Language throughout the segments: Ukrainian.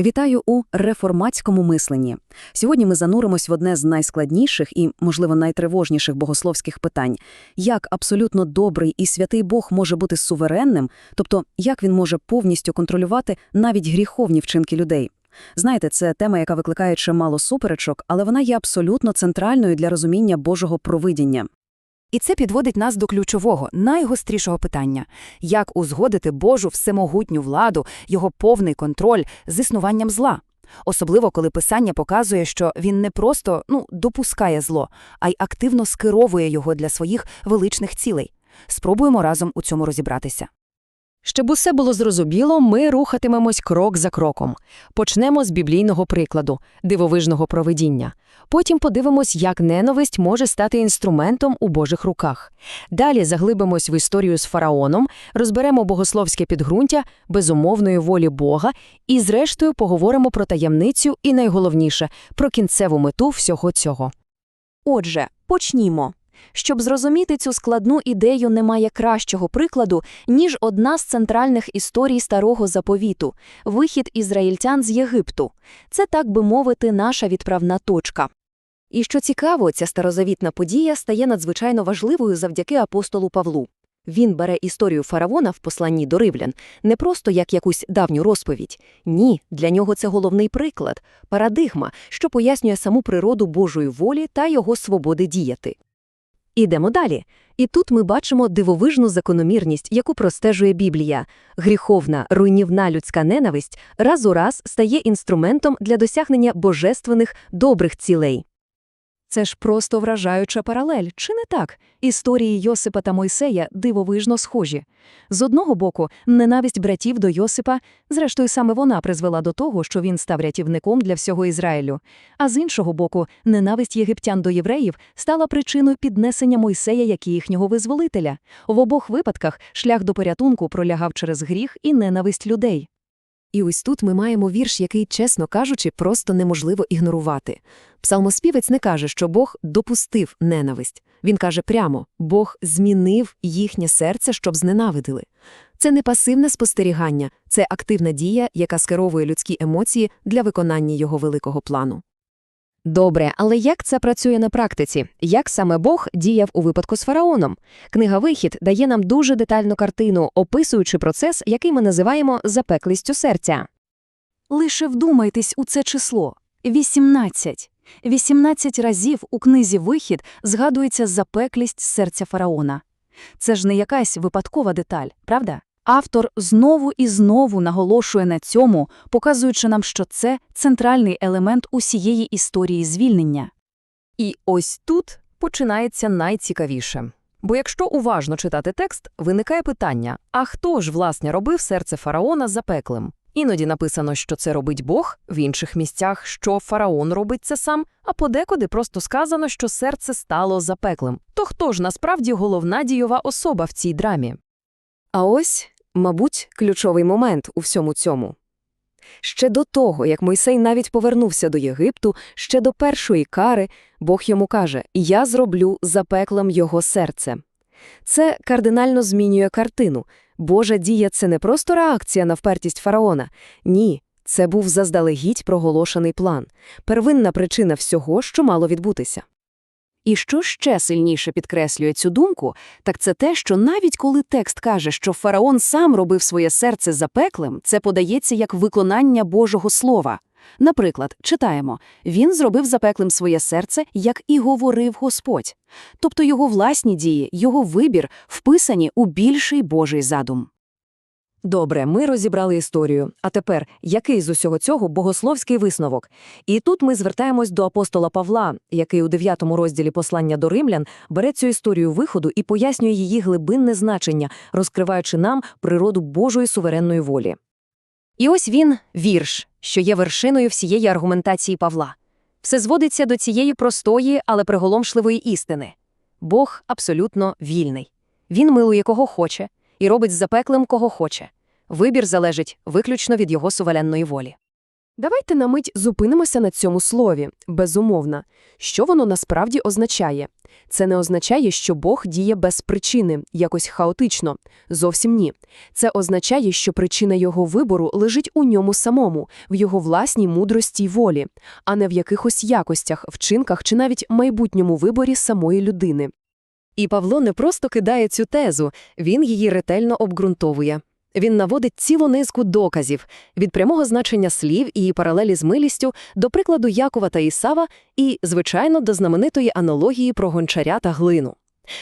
Вітаю у реформатському мисленні. Сьогодні ми зануримось в одне з найскладніших і, можливо, найтривожніших богословських питань: як абсолютно добрий і святий Бог може бути суверенним, тобто як він може повністю контролювати навіть гріховні вчинки людей. Знаєте, це тема, яка викликає чимало суперечок, але вона є абсолютно центральною для розуміння Божого провидіння. І це підводить нас до ключового, найгострішого питання – як узгодити Божу всемогутню владу, його повний контроль з існуванням зла? Особливо, коли Писання показує, що він не просто ну, допускає зло, а й активно скеровує його для своїх величних цілей. Спробуємо разом у цьому розібратися. Щоб усе було зрозуміло, ми рухатимемось крок за кроком. Почнемо з біблійного прикладу – дивовижного провидіння. Потім подивимось, як ненависть може стати інструментом у Божих руках. Далі заглибимось в історію з фараоном, розберемо богословське підґрунтя, безумовної волі Бога і, зрештою, поговоримо про таємницю і, найголовніше, про кінцеву мету всього цього. Отже, почнімо. Щоб зрозуміти цю складну ідею, немає кращого прикладу, ніж одна з центральних історій Старого Заповіту – вихід ізраїльтян з Єгипту. Це, так би мовити, наша відправна точка. І що цікаво, ця старозавітна подія стає надзвичайно важливою завдяки апостолу Павлу. Він бере історію фараона в посланні до римлян не просто як якусь давню розповідь. Ні, для нього це головний приклад, парадигма, що пояснює саму природу Божої волі та його свободи діяти. Ідемо далі. І тут ми бачимо дивовижну закономірність, яку простежує Біблія. Гріховна, руйнівна людська ненависть раз у раз стає інструментом для досягнення божественних добрих цілей. Це ж просто вражаюча паралель, чи не так? Історії Йосипа та Мойсея дивовижно схожі. З одного боку, ненависть братів до Йосипа, зрештою, саме вона призвела до того, що він став рятівником для всього Ізраїлю. А з іншого боку, ненависть єгиптян до євреїв стала причиною піднесення Мойсея як їхнього визволителя. В обох випадках шлях до порятунку пролягав через гріх і ненависть людей. І ось тут ми маємо вірш, який, чесно кажучи, просто неможливо ігнорувати. Псалмоспівець не каже, що Бог допустив ненависть. Він каже прямо Бог змінив їхнє серце, щоб зненавидили. Це не пасивне спостерігання, це активна дія, яка скеровує людські емоції для виконання його великого плану. Добре, але як це працює на практиці? Як саме Бог діяв у випадку з фараоном? Книга Вихід дає нам дуже детальну картину, описуючи процес, який ми називаємо запеклістю серця. Лише вдумайтесь у це число – 18. 18 разів у книзі «Вихід» згадується запеклість серця фараона. Це ж не якась випадкова деталь, правда? Автор знову і знову наголошує на цьому, показуючи нам, що це центральний елемент усієї історії звільнення. І ось тут починається найцікавіше. Бо якщо уважно читати текст, виникає питання: а хто ж, власне, робив серце фараона запеклим? Іноді написано, що це робить Бог, в інших місцях, що фараон робить це сам, а подекуди просто сказано, що серце стало запеклим. То хто ж насправді головна дійова особа в цій драмі? А ось, мабуть, ключовий момент у всьому цьому. Ще до того, як Мойсей навіть повернувся до Єгипту, ще до першої кари, Бог йому каже «Я зроблю запеклим його серце». Це кардинально змінює картину. Божа дія – це не просто реакція на впертість фараона. Ні, це був заздалегідь проголошений план, первинна причина всього, що мало відбутися. І що ще сильніше підкреслює цю думку, так це те, що навіть коли текст каже, що фараон сам робив своє серце запеклим, це подається як виконання Божого Слова. Наприклад, читаємо «Він зробив запеклим своє серце, як і говорив Господь». Тобто його власні дії, його вибір вписані у більший Божий задум. Добре, ми розібрали історію. А тепер, який з усього цього богословський висновок? І тут ми звертаємось до апостола Павла, який у 9 розділі послання до римлян бере цю історію виходу і пояснює її глибинне значення, розкриваючи нам природу Божої суверенної волі. І ось він вірш, що є вершиною всієї аргументації Павла. Все зводиться до цієї простої, але приголомшливої істини. Бог абсолютно вільний. Він милує кого хоче і робить з запеклим кого хоче. Вибір залежить виключно від його суверенної волі. Давайте на мить зупинимося на цьому слові безумовно. Що воно насправді означає? Це не означає, що Бог діє без причини, якось хаотично. Зовсім ні. Це означає, що причина його вибору лежить у ньому самому, в його власній мудрості й волі, а не в якихось якостях, вчинках чи навіть майбутньому виборі самої людини. І Павло не просто кидає цю тезу, він її ретельно обґрунтовує. Він наводить цілу низку доказів від прямого значення слів і паралелі з милістю до прикладу Якова та Ісава і, звичайно, до знаменитої аналогії про гончаря та глину.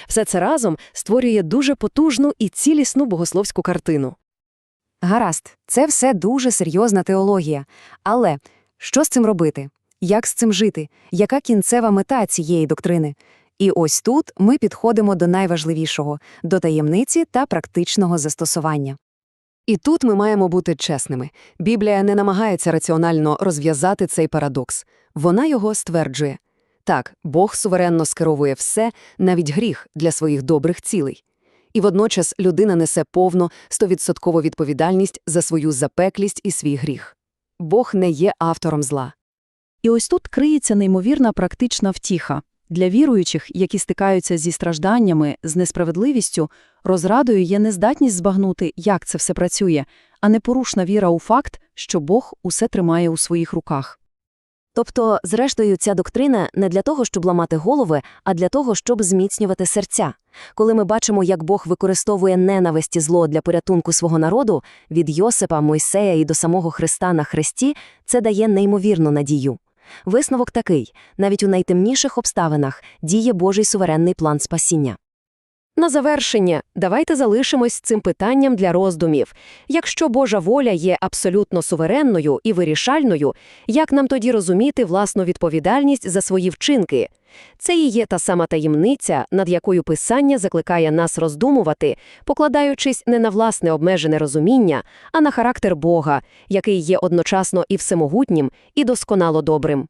Все це разом створює дуже потужну і цілісну богословську картину. Гаразд, це все дуже серйозна теологія. Але що з цим робити? Як з цим жити? Яка кінцева мета цієї доктрини? І ось тут ми підходимо до найважливішого – до таємниці та практичного застосування. І тут ми маємо бути чесними. Біблія не намагається раціонально розв'язати цей парадокс. Вона його стверджує. Так, Бог суверенно скеровує все, навіть гріх, для своїх добрих цілей. І водночас людина несе повну, стовідсоткову відповідальність за свою запеклість і свій гріх. Бог не є автором зла. І ось тут криється неймовірна практична втіха. Для віруючих, які стикаються зі стражданнями, з несправедливістю, розрадою є нездатність збагнути, як це все працює, а непорушна віра у факт, що Бог усе тримає у своїх руках. Тобто, зрештою, ця доктрина не для того, щоб ламати голови, а для того, щоб зміцнювати серця. Коли ми бачимо, як Бог використовує ненависть і зло для порятунку свого народу, від Йосипа, Мойсея і до самого Христа на хресті, це дає неймовірну надію. Висновок такий: навіть у найтемніших обставинах діє Божий суверенний план спасіння. На завершення, давайте залишимось цим питанням для роздумів. Якщо Божа воля є абсолютно суверенною і вирішальною, як нам тоді розуміти власну відповідальність за свої вчинки? Це і є та сама таємниця, над якою Писання закликає нас роздумувати, покладаючись не на власне обмежене розуміння, а на характер Бога, який є одночасно і всемогутнім, і досконало добрим.